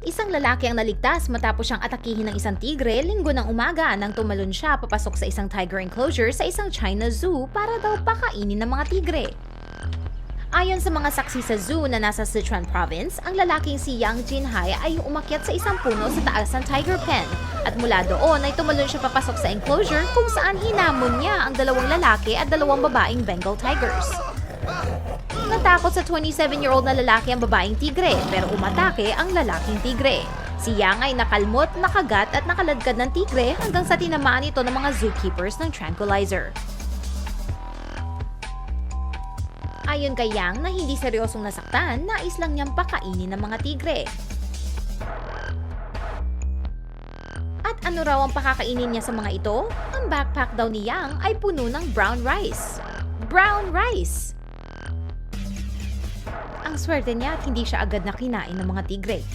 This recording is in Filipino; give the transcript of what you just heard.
Isang lalaki ang naligtas matapos siyang atakihin ng isang tigre linggo ng umaga nang tumalon siya papasok sa isang tiger enclosure sa isang China zoo para daw pakainin ng mga tigre. Ayon sa mga saksi sa zoo na nasa Sichuan province, ang lalaking si Yang Jinhai ay umakyat sa isang puno sa taas ng tiger pen. At mula doon ay tumalon siya papasok sa enclosure kung saan hinamon niya ang dalawang lalaki at dalawang babaeng Bengal tigers. Natakot sa 27-year-old na lalaki ang babaeng tigre pero umatake ang lalaking tigre. Si Yang ay nakalmot, nakagat at nakaladkad ng tigre hanggang sa tinamaan ito ng mga zookeepers ng tranquilizer. Ayon kay Yang na hindi seryosong nasaktan, nais lang niyang pakainin ng mga tigre. At ano raw ang pakakainin niya sa mga ito? Ang backpack daw ni Yang ay puno ng brown rice. Brown rice! Ang swerte niya at hindi siya agad na kinain ng mga tigre.